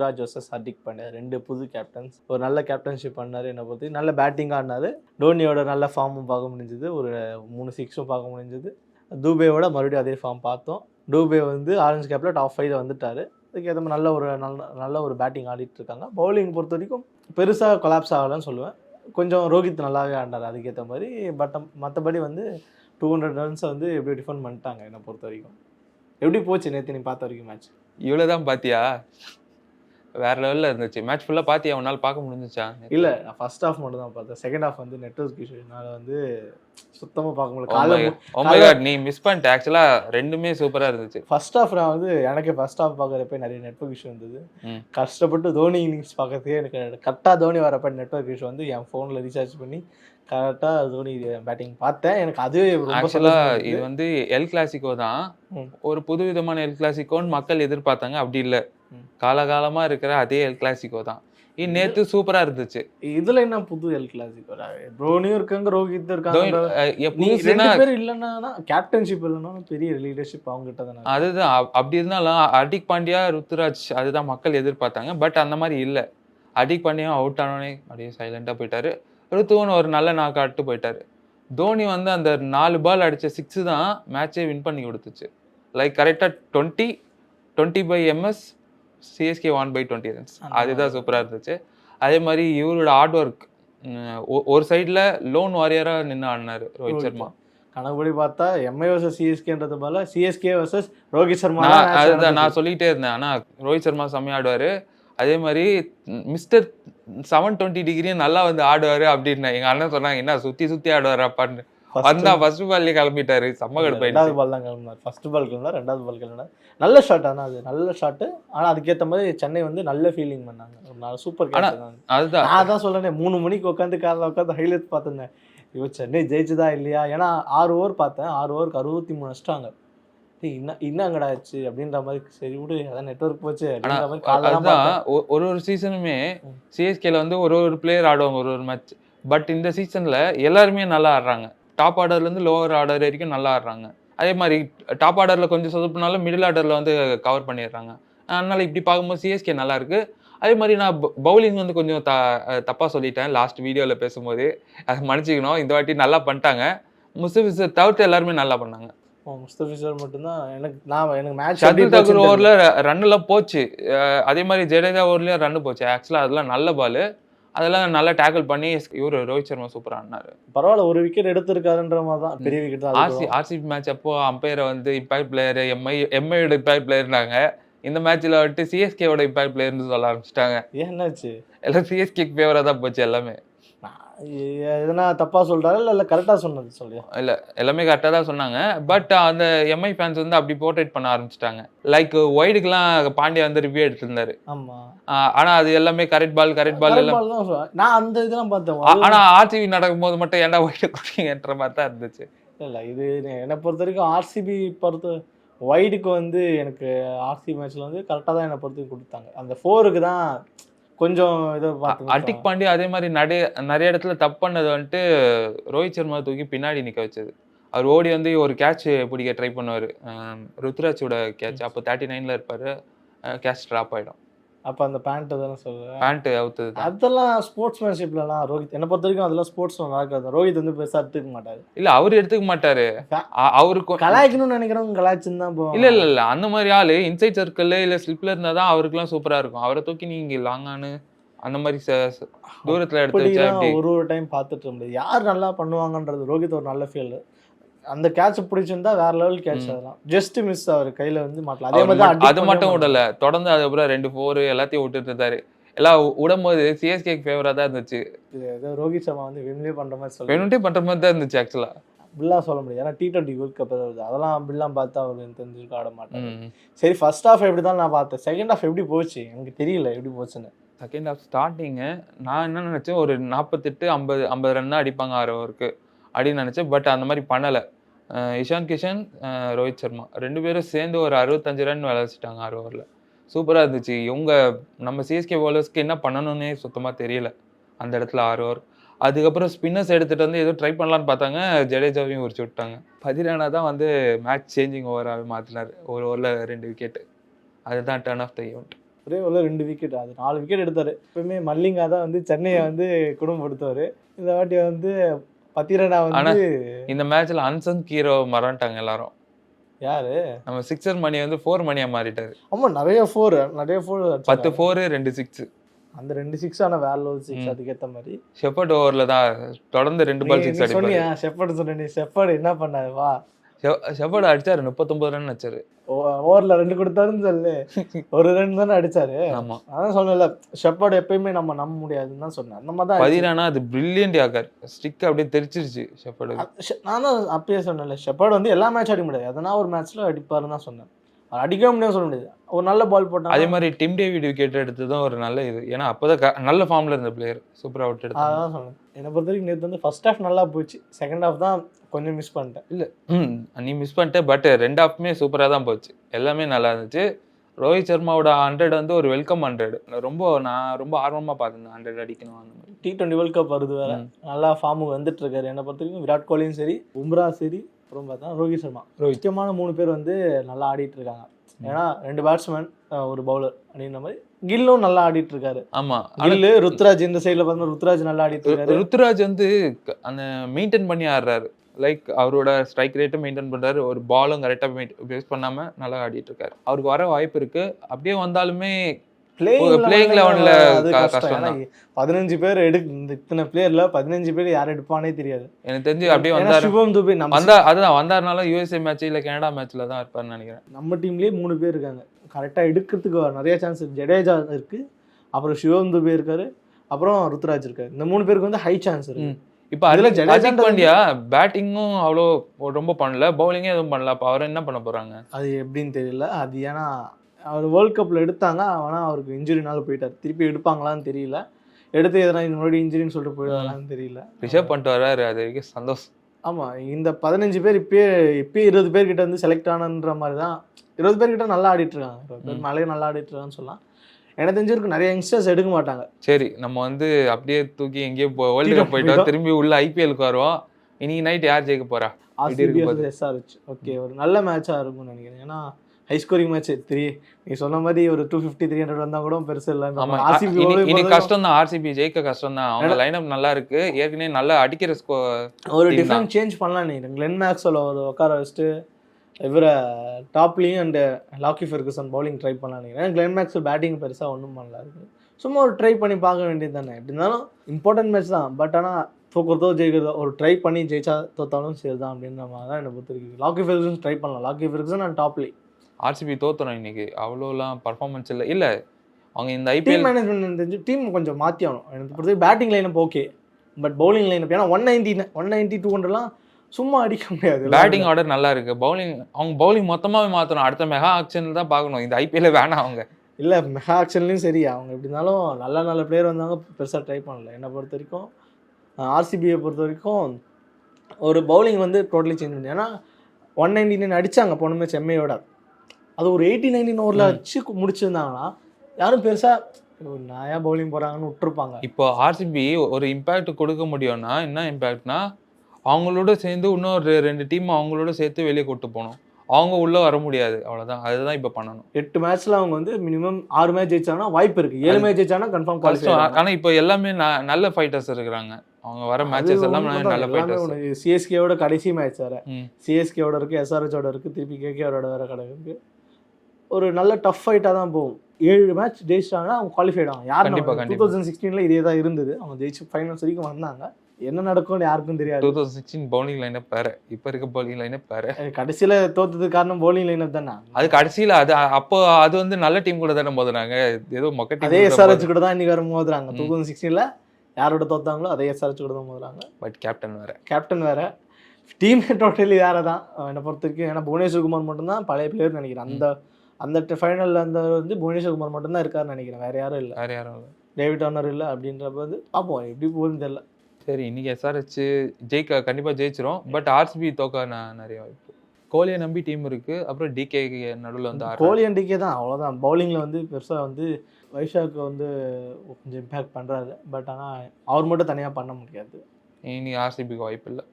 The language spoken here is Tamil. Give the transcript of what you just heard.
ருத்ராஜ் ஜோசஸ் ஹர்திக் பாண்டியா ரெண்டு புது கேப்டன்ஸ் ஒரு நல்ல கேப்டன்ஷிப் பண்ணார் என்னை பொறுத்து நல்ல பேட்டிங் ஆடினாரு. டோனியோட நல்ல ஃபார்மும் பார்க்க முடிஞ்சது. ஒரு மூணு சிக்ஸும் பார்க்க முடிஞ்சது. தூபேவோட மறுபடியும் அதே ஃபார்ம் பார்த்தோம். டூபே வந்து ஆரஞ்சு கேப்பில் டாப் ஃபைவ்ல வந்துட்டார். அதுக்கேற்ற மாதிரி நல்ல ஒரு நல்ல நல்ல ஒரு பேட்டிங் ஆடிட்டு இருக்காங்க. பவுலிங் பொறுத்த வரைக்கும் பெருசாக கொலாப்ஸ் ஆகலைன்னு சொல்லுவேன். கொஞ்சம் ரோஹித் நல்லாவே ஆடினார். அதுக்கேற்ற மாதிரி பட் மற்றபடி வந்து டூ ஹண்ட்ரட் ரன்ஸை வந்து எப்படி டிஃபெண்ட் பண்ணிட்டாங்க என்னை பொறுத்த வரைக்கும். எப்படி போச்சு நேற்று நீ பார்த்த வரைக்கும் மேட்ச் இவ்வளோதான் பார்த்தியா வேற லெவல்ல இருந்துச்சு. மேட்ச் ஃபுல்லா பாத்தியா? உன்னால பார்க்க முடிஞ்சுச்சா? இல்லை நான் ஃபர்ஸ்ட் ஹாஃப் மட்டும் தான் பார்த்தேன். செகண்ட் ஹாஃப் வந்து நெட்ஒர்க் இஷ்யூனால வந்து சுத்தமாக பார்க்க முடியல. Oh காலைல God. Oh நீ மிஸ் பண்ணிட்ட. ஆக்சுவலா ரெண்டுமே சூப்பரா இருந்துச்சு. ஃபர்ஸ்ட் ஹாஃப் நான் வந்து எனக்கு ஃபர்ஸ்ட் ஹாஃப் பார்க்குறப்ப நிறைய நெட்ஒர்க் இஷ்யூ இருந்தது ம். கஷ்டப்பட்டு தோனி இன்னிங்ஸ் பார்க்கறதுக்கே எனக்கு கரெக்டாக தோனி வரப்ப நெட்ஒர்க் இஷ்யூ வந்து என் ஃபோனில் ரீசார்ஜ் பண்ணி கரெக்டாக தோனி பேட்டிங் பார்த்தேன். எனக்கு ரொம்ப ஆக்சுவலா இது. வந்து எல் கிளாசிக்கோ தான். ஒரு புது விதமான எல் கிளாசிக்கோன்னு மக்கள் எதிர்பார்த்தாங்க. அப்படி இல்ல. ம். காலகாலமா இருக்கிற அதே எல் கிளாசிக்கோ தான். நேத்து சூப்பரா இருந்துச்சு. இதுல என்ன புது எல் கிளாசிக் தோனியும் இருக்காங்க ரோஹித் இருக்காங்க. ரெண்டு பேர் இல்லைன்னா கேப்டன்ஷிப் இல்லைன்னா பெரிய லீடர்ஷிப் அவங்க கிட்ட தானே. அதுதான். அப்- அப்படி இருந்தாலும் ஹர்திக் பாண்டியா ருத்துராஜ் அதுதான் மக்கள் எதிர்பார்த்தாங்க. பட் அந்த மாதிரி இல்ல. ஹர்திக் பாண்டியா அவுட் ஆனோடனே அப்படியே சைலண்டா போயிட்டாரு. ருத்துவன் ஒரு நல்ல நாக் ஆட்டு போயிட்டாரு. தோனி வந்து அந்த நாலு பால் அடிச்ச சிக்ஸ் தான் மேட்சே வின் பண்ணி கொடுத்துச்சு. லைக் கரெக்டா twenty twenty by MS CSK one by twenty runs. அதுதான் சூப்பரா இருந்துச்சு. அதே மாதிரி இவரோட ஹார்ட் ஒர்க் ஒரு சைடுல லோன் வாரியரா நின்று ஆடினாரு ரோஹித் சர்மா. கணக்குப்படி பார்த்தா எம்ஐ வர்சஸ் சிஎஸ்கேன்றது போல சிஎஸ்கே வர்சஸ் ரோஹித் சர்மா அதுதான் நான். சொல்லிட்டே இருந்தேன். ஆனா ரோஹித் சர்மா செம்மையா ஆடுவாரு. அதே மாதிரி மிஸ்டர் செவன் டுவெண்ட்டி டிகிரியும் நல்லா வந்து ஆடுவாரு அப்படின்னு எங்க அண்ணன் சொன்னாங்க. என்ன சுத்தி சுத்தி ஆடுவாரு? அப்பான்னு வந்தா ஃபர்ஸ்ட் பால்லே கிளம்பிட்டாரு. செம்ம ரெண்டாவது கடுப்பாயிடுச்சு பால் தான் கிளம்பினார். ஃபர்ஸ்ட் பால் கிளம்பினார் ரெண்டாவது பால் கிளம்பினார். நல்ல ஷாட் ஆனால் அது நல்ல ஷாட்டு ஆனால் அதுக்கேற்ற மாதிரி சென்னை வந்து நல்ல ஃபீலிங் பண்ணாங்க. ஒரு நாள் சூப்பர் அதுதான். நான் தான் சொல்றேனே மூணு மணிக்கு உட்காந்து காலைல உட்காந்து ஹைலைட் பார்த்துருந்தேன். ஐயோ சென்னை ஜெயிச்சுதா இல்லையா? ஏன்னா ஆறு ஓவர் பார்த்தேன். ஆறு ஓவருக்கு அறுபத்தி மூணு அடிச்சிட்டாங்க. என்ன என்னங்கடா ஆச்சு? அப்படின்ற மாதிரி சரி விடு அதான் நெட்வொர்க் போச்சு அப்படின்ற மாதிரி அதுதான் ஒரு ஒரு சீசனுமே. சிஎஸ்கேல வந்து ஒரு ஒரு பிளேயர் ஆடுவாங்க ஒரு ஒரு மேட்ச் பட் இந்த சீசன்ல எல்லாருமே நல்லா ஆடுறாங்க. டாப் ஆர்டர்ல இருந்து லோவர் ஆர்டர் வரைக்கும் நல்லா ஆடுறாங்க. அதே மாதிரி டாப் ஆர்டர்ல கொஞ்சம் சொதப்புனாலும் மிடில் ஆர்டர்ல வந்து கவர் பண்ணிடுறாங்க. அதனால இப்படி பார்க்கும்போது சிஎஸ்கே நல்லா இருக்கு. அதே மாதிரி நான் பவுலிங் வந்து கொஞ்சம் த தப்பா சொல்லிட்டேன். லாஸ்ட் வீடியோல பேசும்போது. அதை மன்னிச்சிக்கணும். இந்த வாட்டி நல்லா பண்ணிட்டாங்க. முஸ்லிம்ஸ் தவிர்த்து எல்லாருமே நல்லா பண்ணாங்க. ஓ, முஸ்தபிசர் மட்டும்தான். எனக்கு நான் எனக்கு மேட்ச் ஷர்துல் தாக்கூர் ஓவர்ல ரன் எல்லாம் போச்சு. அதே மாதிரி ஜடேஜா ஓவர்லயும் ரன் போச்சு. ஆக்சுவலா அதெல்லாம் நல்ல பால் அதெல்லாம் நல்லா டேக்கிள் பண்ணி இவரு ரோஹித் சர்மா சூப்பரா ஆடினாரு. பரவாயில்ல ஒரு விக்கெட் எடுத்திருக்காருன்ற மாதிரி தான். பெரிய விக்கெட் தான் ஆர்சி ஆர்சிபி மேட்ச் அப்போ அம்பையரை வந்து இம்பாக்ட் பிளேயர் எம்ஐ எம்ஐயோட இம்பாக்ட் பிளேயர்னாங்க இந்த மேட்ச்ல வந்துட்டு சிஎஸ்கேவோட இம்பாக்ட் பிளேயர்னு சொல்ல ஆரம்பிச்சிட்டாங்க. ஏன் என்னாச்சு? எல்லாம் சிஎஸ்கே ஃபேவரா தான் போச்சு எல்லாமே. எதனா தப்பா சொல்றாரு? இல்ல இல்ல கரெக்டா சொன்னது சொல்லியா இல்ல எல்லாமே கரெக்டாக தான் சொன்னாங்க. பட் அந்த எம்ஐ ஃபேன்ஸ் வந்து அப்படி போர்ட்ரேட் பண்ண ஆரம்பிச்சிட்டாங்க. லைக் ஒய்டுக்கெல்லாம் பாண்டியா வந்து ரிவ்யூ எடுத்திருந்தாரு. ஆமா. ஆஹ் ஆனா அது எல்லாமே கரெக்ட் பால் கரெக்ட் பால் எல்லாம். நான் அந்த இதெல்லாம் பார்த்தேன். ஆ- ஆனா ஆர்சிபி நடக்கும்போது மட்டும் ஏன்டா ஒயிட் கொடுத்தீங்கன்ற மாதிரி தான் இருந்துச்சு. இல்ல இது என்னை பொறுத்த வரைக்கும் ஆர்சிபி பொறுத்த வைடுக்கு வந்து எனக்கு ஆர்சிபி மேட்ச்ல வந்து கரெக்டாக தான் என்னை பொறுத்து கொடுத்தாங்க. அந்த ஃபோருக்கு தான் கொஞ்சம் இதை அட்டிக் பாண்டியா அதே மாதிரி நிறைய நிறைய இடத்துல தப்பு பண்ணது வந்துட்டு ரோஹித் சர்மா தூக்கி பின்னாடி நிக்க வச்சது. அவர் ஓடி வந்து ஒரு கேட்ச் பிடிக்க ட்ரை பண்ணுவாரு. ருத்ராஜோட கேட்ச் அப்போ தேர்ட்டி நைன்ல இருப்பாரு. கேட்ச் ட்ராப் ஆயிடும். அப்ப அந்த பேண்ட் தானே சொல்றேன் பேண்ட் அவுத்தது. அதெல்லாம் ஸ்போர்ட்ஸ்மேன்ஷிப்லலாம் ரோஹித். என்னை பொறுத்த வரைக்கும் அதெல்லாம் ஸ்போர்ட்ஸ் நடக்காது. ரோஹித் வந்து பெருசா எடுத்துக்க மாட்டாரு. இல்ல அவர் எடுத்துக்க மாட்டாரு. அ- அவருக்கு கலாய்க்கணும்னு நினைக்கிறவங்க கலாய்ச்சுன்னு தான் போவாங்க. இல்ல இல்ல இல்ல. அந்த மாதிரி ஆளு இன்சைட் சர்க்கிள்ல இல்ல ஸ்லிப்ல இருந்தா தான் அவருக்குலாம் சூப்பரா இருக்கும். அவரை தூக்கி நீங்க லாங்கானு அந்த மாதிரி தூரத்துல எடுத்து ஒரு ஒரு டைம் பார்த்துட்டு இருக்க முடியாது. யார் நல்லா பண்ணுவாங்கன்றது ரோஹித் ஒரு நல்ல ஃபீல் அந்த கேட்ச் பிடிச்சிருந்தா வேற லெவல் கேட்ச். அதெல்லாம் ஜஸ்ட் மிஸ் அவர் கையில வந்து மாட்டல அதே மாதிரி அது மட்டும். விடல. தொடர்ந்து அதுக்கப்புறம் ரெண்டு ஃபோர் எல்லாத்தையும் விட்டுட்டு இருந்தாரு. எல்லாம் வி- விடும்போது சிஎஸ்கே ஃபேவரா தான் இருந்துச்சு. ரோஹித் சர்மா வந்து விம்லே பண்ற மாதிரி சொல்லி வேணும்ட்டே பண்ற மாதிரி தான் இருந்துச்சு ஆக்சுவலா அப்படிலாம் சொல்ல முடியாது. ஏன்னா டி டுவெண்ட்டி வேர்ல்ட் கப் வருது. அதெல்லாம் அப்படிலாம் பார்த்து அவர் தெரிஞ்சுக்க ஆட மாட்டாங்க சரி ஃபர்ஸ்ட் ஹாஃப் எப்படி தான் நான் பார்த்தேன்? செகண்ட் ஹாஃப் எப்படி போச்சு? எனக்கு தெரியல எப்படி போச்சுன்னு. செகண்ட் ஹாஃப் ஸ்டார்டிங்கு நான் என்ன நினைச்சேன் ஒரு நாற்பத்தெட்டு ஐம்பது ஐம்பது ரன் தான் அடிப்பாங்க ஆறு ஓவருக்கு அப்படின்னு நினைச்சேன் பட் அந்த மாதிரி பண்ணல. இஷான் கிஷன் ரோஹித் சர்மா. ரெண்டு பேரும் சேர்ந்து ஒரு அறுபத்தஞ்சு ரன் விளையாச்சிட்டாங்க ஆறு ஓவரில். சூப்பராக இருந்துச்சு. இவங்க நம்ம சிஎஸ்கே பவுலர்ஸ்க்கு என்ன பண்ணணும்னே சுத்தமாக தெரியல. அந்த இடத்துல ஆறு ஓவர். அதுக்கப்புறம் ஸ்பின்னர்ஸ் எடுத்துகிட்டு வந்து ஏதோ ட்ரை பண்ணலான்னு பார்த்தாங்க. ஜடேஜாவையும் உரிச்சு விட்டாங்க. பதிரானா தான் வந்து மேட்ச் சேஞ்சிங் ஓவராகவே மாற்றினார் ஒரு ஓவரில் ரெண்டு விக்கெட்டு அதுதான் டர்ன் ஆஃப் த ஈவெண்ட் ஒரே ஓவரில் ரெண்டு விக்கெட் அது நாலு விக்கெட் எடுத்தார். எப்பவுமே மல்லிங்கா தான் வந்து சென்னையை வந்து குடும்பப்படுத்துவார். இந்த வாட்டி வந்து பத்திரனா வந்து இந்த மேட்ச்ல அன்சங் ஹீரோ மறந்துட்டாங்க எல்லாரும். யாரு? நம்ம சிக்ஸர் மணி வந்து ஃபோர் மணியா மாறிட்டாரு. ஆமா நிறைய ஃபோர் நிறைய ஃபோர் பத்து ஃபோர் ரெண்டு சிக்ஸ் அந்த ரெண்டு சிக்ஸ் ஆன வேற லெவல் சிக்ஸ். அதுக்கேத்த மாதிரி. ஷெப்பர்ட் ஓவர்ல தான் தொடர்ந்து ரெண்டு பால் சிக்ஸ் அடிப்பாரு. சொன்னியா? ஷெப்பர்டு சொன்ன ஷெப்பர்டு என்ன பண்ணாரு? வா. ஷெப்பர்ட் அடிச்சாரு. முப்பத்தொன்பது ரன் அடிச்சாரு. ஓவர்ல ரெண்டு கொடுத்தாருன்னு சொல்லு. ஒரு ரன் தானே அடிச்சாரு. ஆமா. அதான் சொன்னல ஷெப்பர்டு எப்பயுமே நம்ம நம்ப முடியாதுன்னு தான் சொன்னேன். அந்த மாதிரி தான். பதினானா அது பிரில்லியன்ட் யாக்கர் ஸ்டிக் அப்படியே தெரிச்சிருச்சு ஷெப்பர்டு அது ஷெ- நான் தான் அப்பயே சொன்னேன்ல ஷெப்பர்டு வந்து எல்லா மேட்ச் அடிக்க முடியாது. எதனா ஒரு மேட்ச்ல அடிப்பாருன்னு தான் சொன்னேன். அவர் அடிக்கவே முடியாது சொல்ல முடியாது. ஒரு நல்ல பால் அதே போட்டாங்க மாதிரி டிம் டேவிட் விக்கெட் எடுத்ததும் ஒரு நல்ல இது. ஏன்னா அப்போதான் நல்ல ஃபார்ம்ல இருந்த பிளேயர் சூப்பர் அவுட் எடுத்தாங்க அதான் சொன்னேன். என்னை பொறுத்த வரைக்கும் நேற்று வந்து ஃபர்ஸ்ட் ஹாஃப் நல்லா போச்சு. செகண்ட் ஹாஃப் தான் கொஞ்சம் மிஸ் பண்ணிட்டேன். ம் நீ மிஸ் பண்ணிட்ட பட் ரெண்டு ஹாஃப்மே சூப்பராக தான் போச்சு. எல்லாமே நல்லா இருந்துச்சு. ரோஹித் சர்மாவோட ஹண்ட்ரட் வந்து ஒரு வெல்கம் ஹண்ட்ரட் ரொம்ப நான் ரொம்ப ஆர்வமா பார்த்துருந்தேன் ஹண்ட்ரட் அடிக்கணும் அந்த மாதிரி. டி டுவெண்ட்டி வேர்ல்ட் கப் வருது வேற. நல்லா ஃபார்முக்கு வந்துட்டு இருக்காரு. என்னை பொறுத்த வரைக்கும் விராட் கோலியும் சரி பும்ரா சரி அப்புறம் பார்த்தா ரோஹித் சர்மா. முக்கியமான மூணு பேர் வந்து நல்லா ஆடிட்டு இருக்காங்க ஏன்னா ரெண்டு பேட்ஸ்மேன் ஒரு பவுலர் அப்படின்ற மாதிரி கில்லும் நல்லா ஆடிட்டு இருக்காரு ஆமா கில்லு ருத்ராஜ் இந்த சைடுல பார்த்தா ருத்ராஜ் நல்லா ஆடிட்டு இருக்காரு ருத்துராஜ் வந்து அந்த மெயின்டைன் பண்ணி ஆடுறாரு. லைக் அவரோட ஸ்ட்ரைக் ரேட்டும் மெயின்டைன் பண்றாரு. ஒரு பாலும் கரெக்டாக வேஸ்ட் பண்ணாம நல்லா ஆடிட்டு இருக்காரு அவருக்கு வர வாய்ப்பு இருக்கு. அப்படியே வந்தாலுமே பிளேயிங் க- கஷ்டம். பதினஞ்சு பேர் எடு இத்தனை பிளேயர்ல பதினஞ்சு பேர் யார் எடுப்பானே தெரியாது. எனக்கு தெரிஞ்சு அப்படியே வந்தாரு. சிவம் துபே நம்ம வந்தா அதுதான் வந்தாருனால யூஎஸ்ஏ மேட்ச் இல்ல கனடா மேட்ச்ல தான் இருப்பாருன்னு நினைக்கிறேன். நம்ம டீம்லயே மூணு பேர் இருக்காங்க. கரெக்டா எடுக்கிறதுக்கு நிறைய சான்ஸ் இருக்கு. ஜடேஜா இருக்கு. அப்புறம் சிவம் துபே இருக்காரு. அப்புறம் ருத்ராஜ் இருக்காரு. இந்த மூணு பேருக்கு வந்து ஹை சான்ஸ் இருக்கு. இப்போ அதில் ஜடேஜா பாண்டியா பேட்டிங்கும் அவ்வளோ ரொம்ப பண்ணல. பவுலிங்கே எதுவும் பண்ணல. அப்போ அவர் என்ன பண்ண போறாங்க? அது எப்படின்னு தெரியல. அது ஏன்னா அவர் வேர்ல்ட் கப்ல எடுத்தாங்க ஆனால் அவருக்கு இன்ஜுரினால போயிட்டார். திருப்பி எடுப்பாங்களான்னு தெரியல. எடுத்து எதனா இது மறுபடியும் இன்ஜுரின்னு சொல்லிட்டு போயிடுவாங்களான்னு தெரியல. ரிஷப் பண்ணிட்டு வர்றாரு அது வரைக்கும் சந்தோஷம் ஆமா இந்த பதினஞ்சு பேர் இப்பயே இப்பயே இருபது பேர் கிட்ட வந்து செலக்ட் ஆனன்ற மாதிரி தான் இருபது பேர் கிட்ட நல்லா ஆடிட்டு இருக்காங்க. இருபது பேர் ம். மேலேயே நல்லா ஆடிட்டு இருக்காங்கன்னு சொல்லலாம். எனக்கு தெரிஞ்சிருக்கு நிறைய யங்ஸ்டர்ஸ் எடுக்க மாட்டாங்க. சரி நம்ம வந்து அப்படியே தூக்கி எங்கேயோ வேர்ல்டு கப் போயிட்டோம். திரும்பி உள்ள ஐபிஎலுக்கு வருவோம். இன்னைக்கு நைட் யார் ஜெயிக்க போறா? ஆர்சிபி எஸ்ஆர்ஹெச் ஓகே ஒரு நல்ல மேட்சா இருக்கும்னு நினைக்கிறேன். ஏன்னா ஹை ஸ்கோரிங் மேட்ச் த்ரீ நீ சொன்ன மாதிரி ஒரு டூ ஃபிஃப்டி த்ரீ ஹண்ட்ரட் வந்தா கூட பெருசு இல்லை. ஆர்சிபி கஷ்டம் தான் ஆர்சிபி ஜெயிக்க கஷ்டம் தான் அவங்க லைனப் நல்லா இருக்கு. ஏற்கனவே நல்லா அடிக்கிற ஸ்கோ ஒரு டிஃப்ரெண்ட் சேஞ்ச் பண்ணலாம் நினைக்கிறேன் கிளென் மேக்ஸ்வெல் ஒரு உட்கார வச்சுட்டு இவரை டாப்லேயும் and Lockie Ferguson bowling try பண்ணலாம் நினைக்கிறேன் கிளென் மேக்ஸ்வெல் பேட்டிங் பெருசாக ஒன்றும் பண்ணல. இருக்கு சும்மா ஒரு ட்ரை பண்ணி பார்க்க வேண்டியது தானே. எப்படி இருந்தாலும் இம்பார்ட்டன்ட் மேட்ச் தான். பட் ஆனால் தோக்குறதோ ஜெயிக்கிறதோ ஒரு ட்ரை பண்ணி ஜெயிச்சா தோத்தாலும் சரி தான் அப்படின்ற மாதிரி தான் என்னை பொறுத்த லாக்கி ஃபெர்குசன் ட்ரை பண்ணலாம். Lockie Ferguson and Topley RCB தோத்துறோம் இன்னைக்கு. அவ்வளோலாம் பர்ஃபார்மன்ஸ் இல்லை. இல்ல அவங்க இந்த ஐபிஎல் மேனேஜ்மெண்ட் தெரிஞ்சு டீம் கொஞ்சம் மாற்றி ஆகணும் எனக்கு பொறுத்த batting lineup okay but bowling lineup ஏன்னா one ninety one ninety two ஹண்ட்ரட்லாம் சும்மா அடிக்க முடியாது. பேட்டிங் ஆர்டர் நல்லா இருக்கு. பவுலிங் அவங்க பவுலிங் மொத்தமாவே மாத்தணும். அடுத்த மெகா ஆக்ஷன் தான் பார்க்கணும். இந்த ஐபிஎல் வேணாம் அவங்க. இல்லை மெகா ஆக்ஷன்லையும் சரி. அவங்க எப்படி இருந்தாலும் நல்ல நல்ல பிளேயர் வந்தாங்க. பெருசாக ட்ரை பண்ணல. என்னை பொறுத்த வரைக்கும் ஆர்சிபியை பொறுத்த வரைக்கும் ஒரு பவுலிங் வந்து டோட்டலி சேஞ்ச் பண்ணி ஏன்னா ஒன் நைன்டி நைன் அடித்தாங்க போன மேட்ச் எம்ஏயோட அது ஒரு எயிட்டி நைன்டீன் ஓவரில். வச்சு முடிச்சிருந்தாங்கன்னா யாரும் பெருசாக நாயா பவுலிங் போகிறாங்கன்னு விட்டுருப்பாங்க. இப்போ ஆர்சிபி ஒரு இம்பாக்ட் கொடுக்க முடியும்னா என்ன இம்பாக்ட்னா அவங்களோட சேர்ந்து இன்னொரு ரெண்டு டீம் அவங்களோட சேர்த்து வெளியே கூட்டு போகணும். அவங்க உள்ள வர முடியாது. அவ்வளவுதான். அதுதான் இப்போ பண்ணணும். எட்டு மேட்ச்ல அவங்க வந்து மினிமம் ஆறு மேட்ச் ஜெயிச்சாங்கன்னா வாய்ப்பு இருக்கு. ஏழு மேட்ச் ஜெயிச்சாங்கன்னா கன்ஃபார்ம் கஷ்டம் ஆனா இப்போ எல்லாமே நல்ல ஃபைட்டர்ஸ் இருக்கிறாங்க. அவங்க வர மேட்சஸ் எல்லாம் நல்ல ஃபைட்டர்ஸ் சிஎஸ்கேவோட கடைசி மேட்ச் வேற. சிஎஸ்கேவோட இருக்கு எஸ்ஆர்ஹெச்சோட இருக்கு திருப்பி கேகேவோட வேற கிடக்கு. ஒரு நல்ல டஃப் ஃபைட்டாக தான் போகும். ஏழு மேட்ச் ஜெயிச்சிட்டாங்கன்னா அவங்க குவாலிஃபைட் ஆகும் யார் டூ. தௌசண்ட் சிக்ஸ்டீனில் இதே தான் இருந்தது. அவங்க ஜெயிச்சு ஃபைனல்ஸ் வரைக்கும் வந்தாங்க. என்ன நடக்கும்னு யாருக்கும் தெரியாது. Two thousand sixteen bowling lineup வேற. இப்போ இருக்க பவுலிங் லைனப் வேற. கடைசியில தோத்ததுக்கு காரணம் bowling லைனப் தானே? அது கடைசியில அது அப்போ அது வந்து நல்ல டீம் கூட தானே மோதுனாங்க. ஏதோ மொக்க அதே டீம் எஸ்ஆர்ஹெச் கூட தான் இன்னைக்கு வர மோதுறாங்க. டூ தௌசண்ட் சிக்ஸ்டீனில் யாரோட தோத்தாங்களோ அதே எஸ்ஆர்ஹெச் கூட தான் மோதுறாங்க. பட் கேப்டன் வேற. கேப்டன் வேற. டீம் டோட்டலி வேற தான் என்னை பொறுத்த வரைக்கும் ஏன்னா புவனேஸ்வர் குமார் மட்டும்தான் பழைய பிளேயர் நினைக்கிறேன். அந்த அந்த ஃபைனலில் அந்த வந்து புவனேஸ்வர் குமார் மட்டும்தான் இருக்காருன்னு நினைக்கிறேன். வேற யாரும் இல்லை. வேற யாரும் இல்ல. டேவிட் ஆனர் இல்லை அப்படின்றப்ப வந்து பார்ப்போம் எப்படி போகுதுன்னு தெரியல. சரி இன்னைக்கு எஸ்ஆர்ஹெச் ஜெயிக்க கண்டிப்பா ஜெயிச்சிரும். பட் ஆர்சிபி தோக்க ந- நிறைய வாய்ப்பு. கோலியை நம்பி டீம் இருக்கு. அப்புறம் டிகே நடுவுல வந்து. கோலி அண்டிக்கே தான். அவ்வளோதான் பவுலிங்கில் வந்து பெருசாக வந்து வைஷாக்கு வந்து கொஞ்சம் இம்பேக்ட் பண்ணுறாரு பட் ஆனால் அவர் மட்டும் தனியாக பண்ண முடியாது. இனி ஆர்சிபிக்கு வாய்ப்பு இல்லை.